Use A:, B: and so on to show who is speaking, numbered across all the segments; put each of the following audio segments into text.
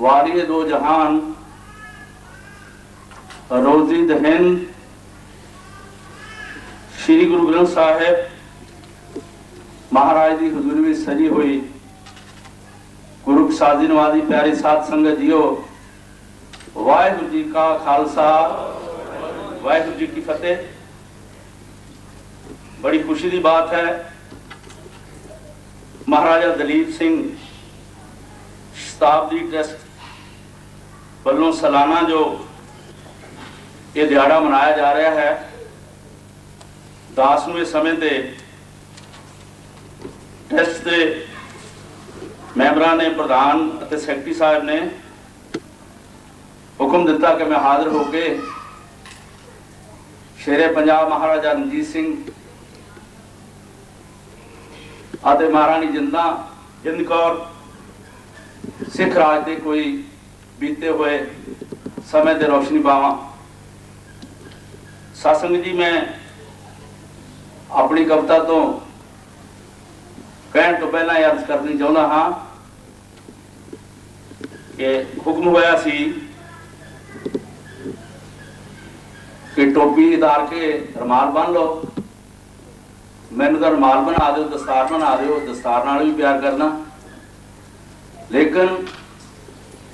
A: ਵਾਰੀਏ ਦੋ ਜਹਾਨ, ਰੋਜ਼ੀ ਦਹਿਨ, ਸ੍ਰੀ ਗੁਰੂ ਗ੍ਰੰਥ ਸਾਹਿਬ ਮਹਾਰਾਜ ਦੀ ਹਜ਼ੂਰੀ ਵਿੱਚ ਸਜੀ ਹੋਈ ਗੁਰੂ ਸਾਜੀ ਨਵਾਜ਼ੀ ਪਿਆਰੀ ਸਾਧ ਸੰਗਤ ਜੀਓ, ਵਾਹਿਗੁਰੂ ਜੀ ਕਾ ਖਾਲਸਾ, ਵਾਹਿਗੁਰੂ ਜੀ ਕੀ ਫਤਿਹ। ਬੜੀ ਖੁਸ਼ੀ ਦੀ ਬਾਤ ਹੈ, ਮਹਾਰਾਜਾ ਦਲੀਪ ਸਿੰਘ ਸ਼ਤਾਬਦੀ ਟਰਸਟ ਵੱਲੋਂ ਸਾਲਾਨਾ ਜੋ ਇਹ ਦਿਹਾੜਾ ਮਨਾਇਆ ਜਾ ਰਿਹਾ ਹੈ, ਦਾਸ ਨੂੰ ਇਸ ਸਮੇਂ ਤੇ ਟਰਸਟ ਦੇ ਮੈਂਬਰਾਂ ਨੇ, ਪ੍ਰਧਾਨ ਅਤੇ ਸੈਕਟਰੀ ਸਾਹਿਬ ਨੇ ਹੁਕਮ ਦਿੱਤਾ ਕਿ ਮੈਂ ਹਾਜ਼ਰ ਹੋ ਕੇ ਸ਼ੇਰੇ ਪੰਜਾਬ ਮਹਾਰਾਜਾ ਰਣਜੀਤ ਸਿੰਘ ਅਤੇ ਮਹਾਰਾਣੀ ਜਿੰਦਾ ਜਿੰਦ ਸਿੱਖ ਰਾਜ ਦੇ ਕੋਈ ਬੀਤੇ ਹੋਏ ਸਮੇਂ ਤੇ ਰੋਸ਼ਨੀ ਪਾਵਾਂ। ਸਾਸੰਗ ਜੀ, ਮੈਂ ਆਪਣੀ ਕਵਿਤਾ ਤੋਂ ਕਹਿਣ ਤੋਂ ਪਹਿਲਾਂ ਯਾਦ ਕਰਨੀ ਚਾਹੁੰਦਾ ਹਾਂ ਕਿ ਹੁਕਮ ਹੋਇਆ ਸੀ ਕਿ ਟੋਪੀ ਉਤਾਰ ਕੇ ਰਮਾਲ ਬੰਨ ਲਓ। ਮੈਨੂੰ ਤਾਂ ਰਮਾਲ ਬਣਾ ਦਿਓ, ਦਸਤਾਰ ਬਣਾ ਦਿਓ, ਦਸਤਾਰ ਨਾਲ ਵੀ ਪਿਆਰ ਕਰਨਾ। ਲੇਕਿਨ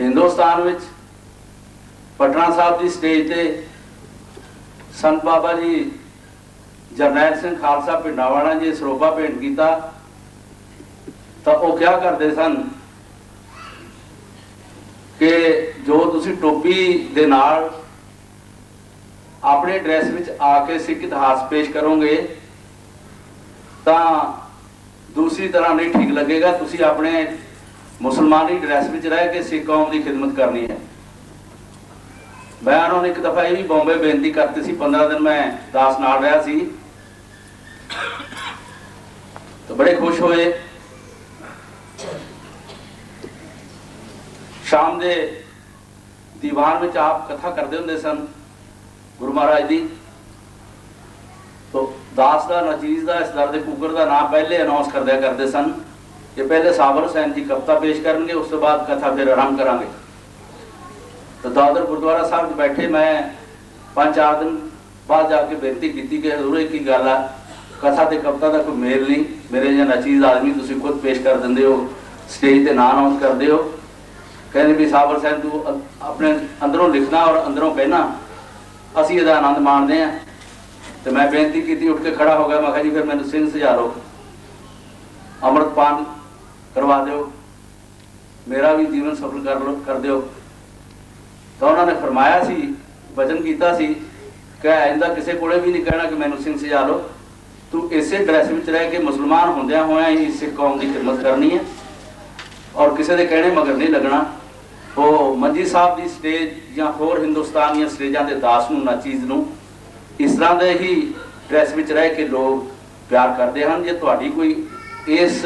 A: ਹਿੰਦੁਸਤਾਨ ਵਿੱਚ ਪਟਨਾ ਸਾਹਿਬ ਦੀ ਸਟੇਜ ਤੇ ਸੰਤ ਬਾਬਾ ਜੀ ਜਰਨੈਲ ਸਿੰਘ ਖਾਲਸਾ ਪਿੰਡਾਵਾਲਾ ਜੀ ਸਰੋਪਾ ਭੇਂਟ ਕੀਤਾ, ਤਾਂ ਉਹ ਕਿਹਾ ਕਰਦੇ ਸਨ ਕਿ ਜੋ ਤੁਸੀਂ ਟੋਪੀ ਦੇ ਨਾਲ ਆਪਣੇ ਡਰੈਸ ਵਿੱਚ ਆ ਕੇ ਸਿੱਖ ਇਤਿਹਾਸ ਪੇਸ਼ ਕਰੋਗੇ, ਤਾਂ ਦੂਸਰੀ ਤਰ੍ਹਾਂ ਨਹੀਂ ਠੀਕ ਲੱਗੇਗਾ, ਤੁਸੀਂ ਆਪਣੇ ਮੁਸਲਮਾਨੀ ਡਰੈਸ ਵਿੱਚ ਰਹਿ ਕੇ ਸਿੱਖ ਕੌਮ ਦੀ ਖਿਦਮਤ ਕਰਨੀ ਹੈ। ਮੈਂ ਉਹਨਾਂ ਨੂੰ ਇੱਕ ਦਫਾ ਇਹ ਵੀ ਬੰਬੇ ਬੇਨਤੀ ਕਰਤੀ ਸੀ 15 ਦਿਨ ਮੈਂ ਦਾਸ ਨਾਲ ਰਿਹਾ ਸੀ। ਤਾਂ ਬੜੇ ਖੁਸ਼ ਹੋਏ। ਸ਼ਾਮ ਦੇ ਦੀਵਾਨ ਵਿੱਚ ਆਪ ਕਥਾ ਕਰਦੇ ਹੁੰਦੇ ਸਨ, ਗੁਰੂ ਮਹਾਰਾਜ ਦੀ। ਤੋ ਦਾਸ ਦਾ ਨਚੀਜ਼ ਦਾ, ਇਸ ਦਰ ਦੇ ਕੁਕਰ ਦਾ ਨਾਮ ਪਹਿਲੇ ਅਨਾਉਂਸ ਕਰਦਿਆ ਕਰਦੇ ਸਨ। ਕਿ ਪਹਿਲੇ ਸਾਬਰ ਹੁਸੈਨ ਜੀ ਕਵਿਤਾ ਪੇਸ਼ ਕਰਨਗੇ, ਉਸ ਤੋਂ ਬਾਅਦ ਕਥਾ ਫਿਰ ਆਰੰਭ ਕਰਾਂਗੇ। ਤਾਂ ਦਾਦਰ ਗੁਰਦੁਆਰਾ ਸਾਹਿਬ 'ਚ ਬੈਠੇ ਮੈਂ ਪੰਜ ਚਾਰ ਦਿਨ ਬਾਅਦ ਜਾ ਕੇ ਬੇਨਤੀ ਕੀਤੀ ਕਿ ਹਜ਼ੂਰ ਇਹ ਕੀ ਗੱਲ ਆ, ਕਥਾ ਤੇ ਕਵਿਤਾ ਦਾ ਕੋਈ ਮੇਲ ਨਹੀਂ। ਮੇਰੇ ਜਿਹਾ ਨਚੀਜ਼ ਆਦਮੀ ਤੁਸੀਂ ਖੁਦ ਪੇਸ਼ ਕਰ ਦਿੰਦੇ ਹੋ, ਸਟੇਜ ਤੇ ਨਾਂ ਅਨਾਉਂਸ ਕਰਦੇ ਹੋ। ਕਹਿੰਦੇ ਵੀ ਸਾਬਰ ਸਾਹਿਬ ਤੂੰ ਆਪਣੇ ਅੰਦਰੋਂ ਲਿਖਣਾ ਔਰ ਅੰਦਰੋਂ ਕਹਿਣਾ ਅਸੀਂ ਇਹਦਾ ਆਨੰਦ ਮਾਣਦੇ ਆ ਤੇ ਮੈਂ ਬੇਨਤੀ ਕੀਤੀ, ਉੱਠ ਕੇ ਖੜਾ ਹੋ ਗਿਆ, ਮੈਂ ਕਿਹਾ ਜੀ ਫਿਰ ਮੈਨੂੰ ਸਿੰਘ ਸਜਾ ਲਓ ਅੰਮ੍ਰਿਤਪਾਨ ਕਰਵਾ ਦਿਓ। ਮੇਰਾ ਵੀ ਜੀਵਨ ਸਫਲ ਕਰ ਲਓ, ਕਰ ਦਿਓ। ਤਾਂ ਉਹਨਾਂ ਨੇ ਫਰਮਾਇਆ ਸੀ, ਵਚਨ ਕੀਤਾ ਸੀ, ਕਿ ਆਇੰਦਾ ਕਿਸੇ ਕੋਲੇ ਵੀ ਨਹੀਂ ਕਹਿਣਾ ਕਿ ਮੈਨੂੰ ਸਿੰਘ ਸਜਾ ਲਓ। ਤੂੰ ਇਸੇ ਡਰੈਸ ਵਿੱਚ ਰਹਿ ਕੇ ਮੁਸਲਮਾਨ ਹੁੰਦਿਆਂ ਹੋਇਆਂ ਹੀ ਸਿੱਖ ਕੌਮ ਦੀ ਖਿਦਮਤ ਕਰਨੀ ਹੈ ਔਰ ਕਿਸੇ ਦੇ ਕਹਿਣੇ ਮਗਰ ਨਹੀਂ ਲੱਗਣਾ। ਉਹ ਮੰਜੀ ਸਾਹਿਬ ਦੀ ਸਟੇਜ ਜਾਂ ਹੋਰ ਹਿੰਦੁਸਤਾਨ ਦੀਆਂ ਸਟੇਜਾਂ ਦੇ ਦਾਸ ਨੂੰ ਨਾ ਚੀਜ਼ ਨੂੰ, ਇਸ ਤਰ੍ਹਾਂ ਦੇ ਹੀ ਡਰੈਸ ਵਿੱਚ ਰਹਿ ਕੇ ਲੋਕ ਪਿਆਰ ਕਰਦੇ ਹਨ। ਜੇ ਤੁਹਾਡੀ ਕੋਈ ਇਸ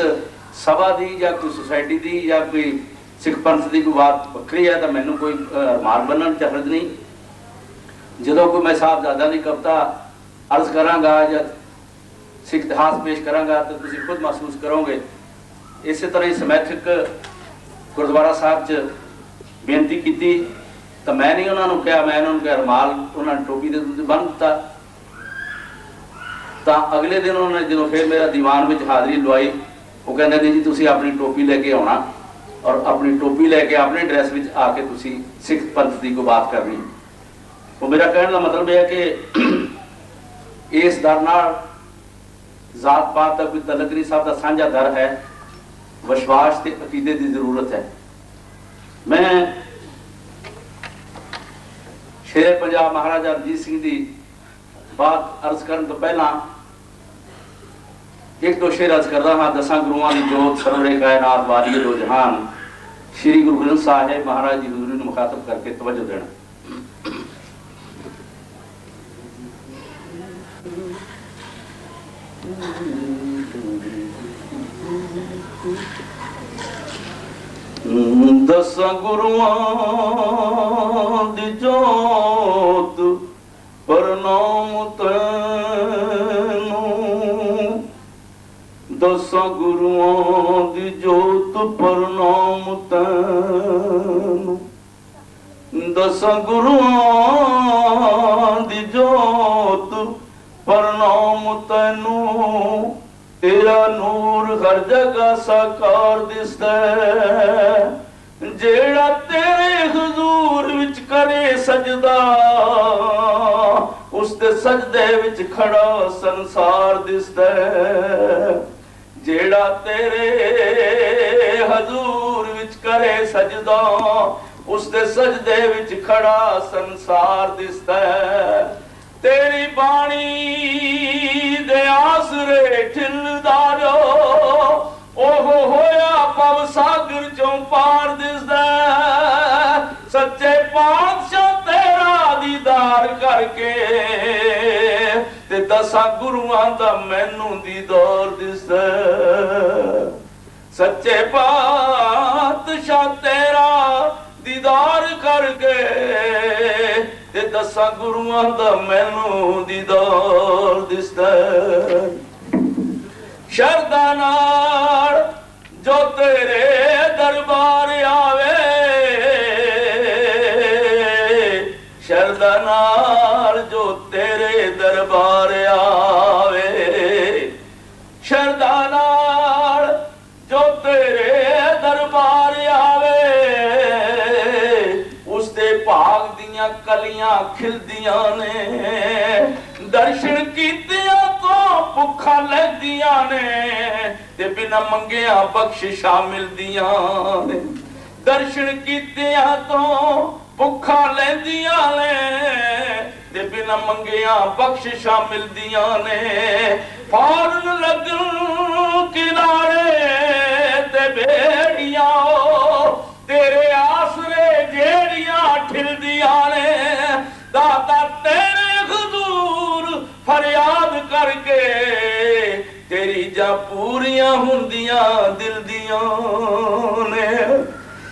A: ਸਭਾ ਦੀ ਜਾਂ ਕੋਈ ਸੁਸਾਇਟੀ ਦੀ ਜਾਂ ਕੋਈ ਸਿੱਖ ਪੰਥ ਦੀ ਕੋਈ ਬਾਤ ਵੱਖਰੀ ਹੈ ਤਾਂ ਮੈਨੂੰ ਕੋਈ ਅਹ, ਰੁਮਾਲ ਬੰਨਣ ਚ ਹਰਜ ਨਹੀਂ। ਜਦੋਂ ਕੋਈ ਮੈਂ ਸਾਹਿਬਜ਼ਾਦਾ ਦੀ ਕਵਿਤਾ ਅਰਜ਼ ਕਰਾਂਗਾ ਜਾਂ ਸਿੱਖ ਇਤਿਹਾਸ ਪੇਸ਼ ਕਰਾਂਗਾ ਤਾਂ ਤੁਸੀਂ ਖੁਦ ਮਹਿਸੂਸ ਕਰੋਗੇ। ਇਸੇ ਤਰ੍ਹਾਂ ਹੀ ਸਮੈਥਿਕ ਗੁਰਦੁਆਰਾ ਸਾਹਿਬ 'ਚ ਬੇਨਤੀ ਕੀਤੀ ਤਾਂ ਮੈਂ ਨਹੀਂ ਉਹਨਾਂ ਨੂੰ ਕਿਹਾ ਮੈਂ ਉਹਨਾਂ ਨੂੰ ਕਿਹਾ ਰਮਾਲ ਉਹਨਾਂ ਨੇ ਟੋਪੀ ਦੇ ਉੱਤੇ ਬੰਨ੍ਹ ਦਿੱਤਾ। ਤਾਂ ਅਗਲੇ ਦਿਨ ਉਹਨਾਂ ਨੇ ਜਦੋਂ ਫਿਰ ਮੇਰਾ ਦੀਵਾਨ ਵਿੱਚ ਹਾਜ਼ਰੀ ਲਵਾਈ ਉਹ ਕਹਿੰਦੇ ਨੇ ਜੀ ਤੁਸੀਂ ਆਪਣੀ ਟੋਪੀ ਲੈ ਕੇ ਆਉਣਾ ਔਰ ਆਪਣੀ ਟੋਪੀ ਲੈ ਕੇ ਆਪਣੇ ਡਰੈਸ ਵਿੱਚ ਆ ਕੇ ਤੁਸੀਂ ਸਿੱਖ ਪੰਥ ਦੀ ਕੋਈ ਬਾਤ ਕਰਨੀ। ਉਹ ਮੇਰਾ ਕਹਿਣ ਦਾ ਮਤਲਬ ਇਹ ਹੈ ਕਿ ਇਸ ਦਰ ਨਾਲ ਜ਼ਾਤ ਪਾਤ ਦਾ ਕੋਈ ਤਲਕ ਨਹੀਂ, ਸਭ ਦਾ ਸਾਂਝਾ ਦਰ ਹੈ, ਵਿਸ਼ਵਾਸ ਤੇ ਅਕੀਦੇ ਦੀ ਜ਼ਰੂਰਤ ਹੈ। ਮੈਂ ਸ਼ੇਰ ਪੰਜਾਬ ਮਹਾਰਾਜਾ ਰਣਜੀਤ ਸਿੰਘ ਦੀ ਬਾਤ ਅਰਜ਼ ਕਰਨ ਤੋਂ ਪਹਿਲਾਂ श्री गु ग्रंथोत पर ਦਸਾਂ ਗੁਰੂਆਂ ਦੀ ਜੋਤ ਪ੍ਰਣਾਮ ਤੈਨੂੰ। ਦਸਾਂ ਗੁਰੂਆਂ ਦੀ ਜੋਤ ਪ੍ਰਣਾਮ ਤੈਨੂੰ। ਤੇਰਾ ਨੂਰ ਹਰ ਜਗ੍ਹਾ ਸਾਕਾਰ ਦਿਸਦਾ ਹੈ। ਜਿਹੜਾ ਤੇਰੇ ਹਜ਼ੂਰ ਵਿੱਚ ਕਰੇ ਸਜਦਾ, ਉਸ ਦੇ ਸਜਦੇ ਵਿੱਚ ਖੜਾ ਸੰਸਾਰ ਦਿਸਦਾ ਜਿਹੜਾ ਤੇਰੇ ਹਜ਼ੂਰ ਵਿੱਚ ਕਰੇ ਸਜਦਾ ਉਸ ਦੇ ਸਜਦੇ ਵਿੱਚ ਖੜਾ ਸੰਸਾਰ ਦਿਸਦਾ ਤੇਰੀ ਬਾਣੀ ਦੇ ਆਸਰੇ ਠਿਲਦਾਰੋ ਉਹ ਹੋਇਆ ਪਵ ਸਾਗਰ ਚੋਂ ਪਾਰ ਦਿਸਦਾ ਸੱਚੇ ਪਾਤਸ਼ਾਹ ਤੇਰਾ ਦੀਦਾਰ ਕਰਕੇ ਦਸਾਂ ਗੁਰੂਆਂ ਦਾ ਮੈਨੂੰ ਦੀਦਾਰ ਦਿਸਦਾ ਸੱਚੇ ਪਾਤਸ਼ਾਹ ਤੇਰਾ ਦੀਦਾਰ ਕਰਕੇ ਤੇ ਦਸਾਂ ਗੁਰੂਆਂ ਦਾ ਮੈਨੂੰ ਦੀਦਾਰ ਦਿਸਦਾ ਹੈ। ਸ਼ਰਧਾ ਨਾਲ ਜੋ ਤੇਰੇ ਦਰਬਾਰ ਆਵੇ ਸ਼ਰਦਾ ਨਾਲ ਕਲੀਆਂ ਖਿਲਦੀਆਂ ਨੇ, ਦਰਸ਼ਨ ਕੀਤਿਆਂ ਤੋਂ ਭੁੱਖਾ ਲੈਂਦੀਆਂ ਨੇ, ਤੇ ਬਿਨਾਂ ਮੰਗਿਆ ਬਖਸ਼ਿਸ਼ਾਂ ਮਿਲਦੀਆਂ ਨੇ। ਦਰਸ਼ਨ ਕੀਤਿਆਂ ਤੋਂ ਭੁੱਖਾ ਲੈਂਦੀਆਂ ਨੇ, ਤੇ ਬਿਨਾਂ ਮੰਗਿਆ ਬਖਸ਼ਿਸ਼ਾਂ ਮਿਲਦੀਆਂ ਨੇ। ਫੌਰਨ ਲੱਗਣ ਕਿਨਾਰੇ ਤੇ ਬੇੜੀਆਂ, ਤੇਰੇ ਪੂਰੀਆਂ ਹੁੰਦੀਆਂ ਦਿਲ ਦੀਆਂ ਨੇ।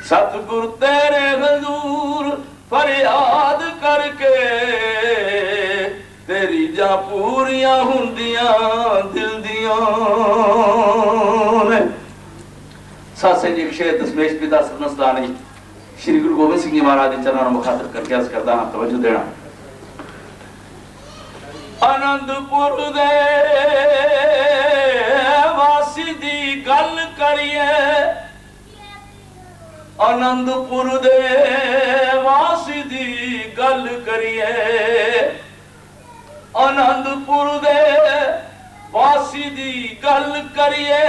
A: ਸਤਿਗੁਰ ਤੇਰੇ ਹਜ਼ੂਰ ਫਰਿਆਦ ਕਰਕੇ ਤੇਰੀ ਜਾਂ ਪੂਰੀਆਂ ਹੁੰਦੀਆਂ ਦਿਲ ਦੀਆਂ ਨੇ। ਸਾਸੇ ਜੀ ਸ਼ੇਰ ਦਸਮੇਸ਼ ਪਿਤਾ ਸਰਨਸਦਾਨੀ ਸ਼੍ਰੀ ਗੁਰੂ ਗੋਬਿੰਦ ਸਿੰਘ ਜੀ ਮਹਾਰਾਜ ਦੇ ਚਰਨਾਂ ਨੂੰ ਮੁਖਾਤਬ ਕਰਕੇ ਅਰਜ਼ ਕਰਦਾ ਹਾਂ ਤਵੱਜੋ ਦੇਣਾ। ਆਨੰਦਪੁਰ ਦੇ ਵਾਸੀ ਦੀ ਗੱਲ ਕਰੀਏ। ਆਨੰਦਪੁਰ ਦੇ ਵਾਸੀ ਦੀ ਗੱਲ ਕਰੀਏ। ਆਨੰਦਪੁਰ ਦੇ ਵਾਸੀ ਦੀ ਗੱਲ ਕਰੀਏ।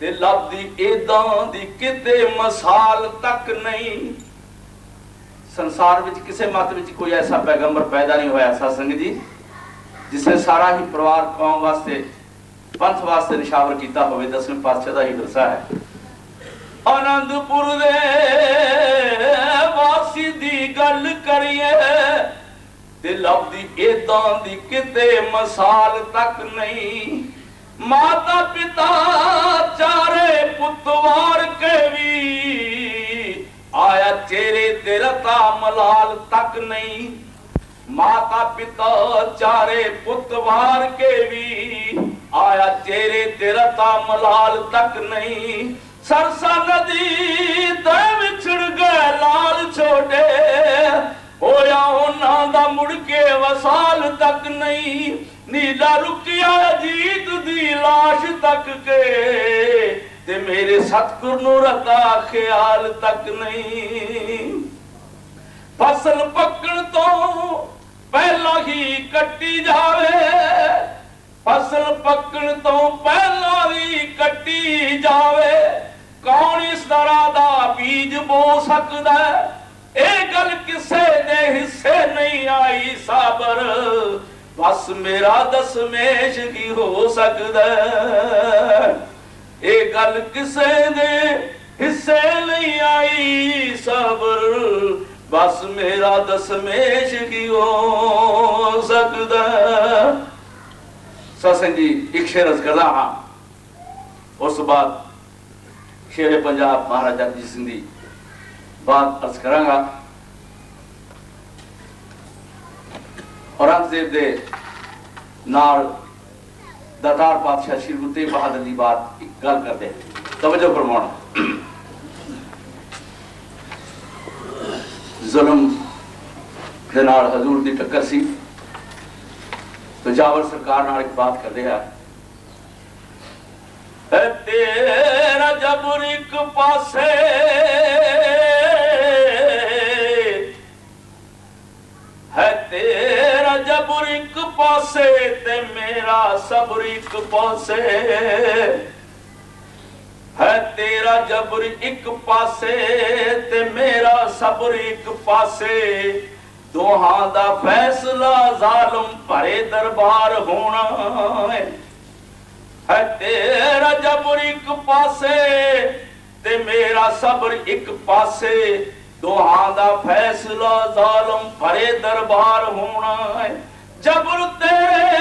A: ਤੇ ਲੱਭਦੀ ਏਦਾਂ ਦੀ ਕਿਤੇ ਮਸਾਲ ਤੱਕ ਨਹੀਂ। ਸੰਸਾਰ ਵਿੱਚ ਕਿਸੇ ਮਤ ਵਿੱਚ ਕੋਈ ਐਸਾ ਪੈਗੰਬਰ ਪੈਦਾ ਨਹੀਂ ਹੋਇਆ ਸਤਸੰਗ ਜੀ, ਜਿਸ ਨੇ ਸਾਰਾ ਹੀ ਪਰਿਵਾਰ ਕੌਮ ਵਾਸਤੇ ਪੰਥ ਵਾਸਤੇ ਨਿਸ਼ਾਵਰ ਕੀਤਾ ਹੋਵੇ ਦਸਵੇਂ ਪਾਤਸ਼ਾਹ ਦਾ ਹੀ ਵਿਰਸਾ ਹੈ। ਆਨੰਦਪੁਰ ਦੇ ਵਾਸੀ ਦੀ ਗੱਲ ਕਰੀਏ ਤੇ ਲੱਭਦੀ ਏਦਾਂ ਦੀ ਕਿਤੇ ਮਸਾਲ ਤੱਕ ਨਹੀਂ। ਮਾਤਾ ਪਿਤਾ ਚਾਰੇ ਪੁੱਤ ਵਾਰ ਕੇ ਵੀ ਆਇਆ ਚਿਹਰੇ ਤੇ ਰਤਾ ਮਲਾਲ ਤੱਕ ਨਹੀਂ। ਮਾਤਾ ਪਿਤਾ ਚਾਰੇ ਪੁੱਤ ਕੇ ਵੀ ਆਇਆ ਤੇਰੇ ਤੇ ਰਤਾ ਮਲਾਲ ਤੱਕ ਨਹੀਂ। ਸਰਸਾ ਨਦੀ ਤੇ ਵਿਛੜ ਗਏ ਲਾਲ ਛੋਟੇ। ਹੋਇਆ ਉਹਨਾਂ ਦਾ ਮੁੜ ਕੇ ਵਸਾਲ ਤੱਕ ਨਹੀਂ। ਨੀਲਾ ਰੁਕਿਆ ਜੀਤ ਦੀ ਲਾਸ਼ ਤੱਕ ਕੇ। ਤੇ ਮੇਰੇ ਸਤਿਗੁਰ ਨੂੰ ਰਤਾ ਖਿਆਲ ਤੱਕ ਨਹੀਂ। ਫਸਲ ਪੱਕਣ ਤੋਂ ਪਹਿਲਾਂ ਹੀ ਕੱਟੀ ਜਾਵੇ। ਫਸਲ ਪੱਕਣ ਤੋਂ ਪਹਿਲਾਂ ਵੀ ਕੱਟੀ ਜਾਵੇ। ਕੌਣ ਇਸ ਤਰ੍ਹਾਂ ਦਾ ਬੀਜ ਬੋ ਸਕਦਾ ਇਹ ਗੱਲ ਕਿਸੇ ਦੇ ਹਿੱਸੇ ਨਹੀਂ ਆਈ ਸਾਬਰ। ਬਸ ਮੇਰਾ ਦਸਮੇਸ਼ ਕੀ ਹੋ ਸਕਦਾ ਇਹ ਗੱਲ ਕਿਸੇ ਦੇ ਹਿੱਸੇ ਨਹੀਂ ਆਈ ਸਾਬਰ। ਬਸ ਮੇਰਾ ਦਸਮੇਸ਼ ਕੀ ਹੋ ਸਕਦਾ ਸਸਨ ਜੀ ਇੱਕ ਸ਼ੇਰ ਅਰਜ਼ ਕਰਦਾ ਹਾਂ ਉਸ ਤੋਂ ਬਾਅਦ ਸ਼ੇਰੇ ਪੰਜਾਬ ਮਹਾਰਾਜਾ ਰਣਜੀਤ ਸਿੰਘ ਦੀ ਔਰੰਗਜ਼ੇਬ ਦੇ ਨਾਲ ਦਾਤਾਰ ਪਾਤਸ਼ਾਹ ਸ਼੍ਰੀ ਗੁਰੂ ਤੇਗ ਬਹਾਦਰ ਦੀ ਬਾਤ ਇੱਕ ਗੱਲ ਕਰਦੇ ਤਵਜੋ ਫਰਮਾਉਣਾ ਜ਼ੁਲਮ ਦੇ ਨਾਲ ਹਜ਼ੂਰ ਦੀ ਟੱਕਰ ਸੀ ਪਜਾਵਰ ਸਰਕਾਰ ਨਾਲ ਇੱਕ ਬਾਤ ਕਰਦੇ ਆ। ਹੈ ਤੇਰਾ ਜਬਰ ਇੱਕ ਪਾਸੇ ਹੈ ਤੇਰਾ ਜਬਰ ਇੱਕ ਪਾਸੇ ਤੇ ਮੇਰਾ ਸਬਰ ਇੱਕ ਪਾਸੇ ਹੈ ਤੇਰਾ ਜਬਰ ਇੱਕ ਪਾਸੇ ਤੇ ਮੇਰਾ ਸਬਰ ਇੱਕ ਪਾਸੇ। ਦੋਹਾਂ ਦਾ ਫੈਸਲਾ ਜ਼ਾਲਮ ਭਰੇ ਦਰਬਾਰ ਹੋਣਾ ਹੈ। ਤੇਰਾ ਜਬਰ ਇੱਕ ਪਾਸੇ ਤੇ ਮੇਰਾ ਸਬਰ ਇੱਕ ਪਾਸੇ। ਦੋਹਾਂ ਦਾ ਫੈਸਲਾ ਜ਼ਾਲਮ ਭਰੇ ਦਰਬਾਰ ਹੋਣਾ ਹੈ। ਜਬਰ ਤੇਰੇ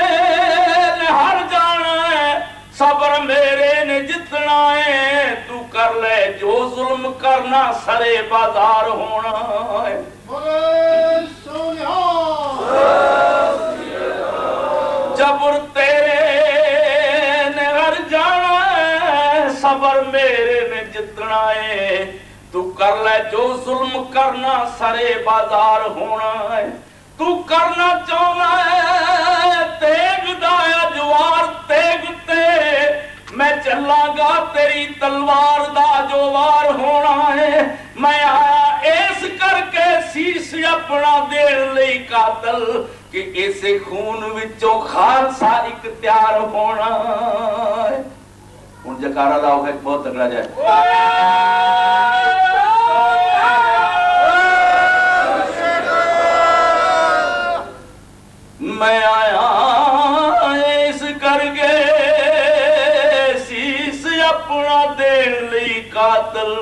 A: ਨੇ ਹਰ ਜਾਣਾ ਹੈ। ਸਬਰ ਮੇਰੇ ਨੇ ਜਿੱਤਣਾ ਹੈ। ਤੂੰ ਕਰ ਲੈ ਜੋ ਜ਼ੁਲਮ ਕਰਨਾ, ਸਰੇ ਬਾਜ਼ਾਰ ਹੋਣਾ ਹੈ।
B: ਬੋਲੇ
A: ਜਬਰ ਤੇਰੇ ਨੇ ਹਰ ਜਾਣਾ ਸਬਰ ਮੇਰੇ ਨੇ ਜਿੱਤਣਾ ਏ ਤੂੰ ਕਰ ਲੈ ਜੋ ਜ਼ੁਲਮ ਕਰਨਾ ਸਾਰੇ ਬਾਜ਼ਾਰ ਹੋਣਾ ਏ ਤੂੰ ਕਰਨਾ ਚਾਹੁੰਦਾ ਹੈ ਤੇਗ ਦਾ ਜਵਾਰ ਤੇਗ ਤੇ ਮੈਂ ਚੱਲਾਂਗਾ ਤੇਰੀ ਤਲਵਾਰ ਆਪਣਾ ਦੇਣ ਲਈ ਕਾਤਲ ਕਿ ਇਸੇ ਖੂਨ ਵਿੱਚੋਂ ਖਾਲਸਾ ਇੱਕ ਤਿਆਰ ਹੋਣਾ ਹੁਣ ਜਕਾਰਾ ਲਾਓਗੇ ਬਹੁਤ ਤਕੜਾ ਜਾਏ ਮੈਂ ਆਇਆ ਇਸ ਕਰਕੇ ਸੀਸ ਆਪਣਾ ਦੇਣ ਲਈ ਕਾਤਲ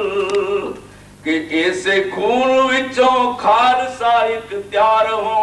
A: ਕਿ ਇਸੇ ਖੂਨ ਵਿੱਚੋਂ ਖਾਲਸਾ ਇੱਕ ਤਿਆਰ ਹੋਣਾ ਹੈ।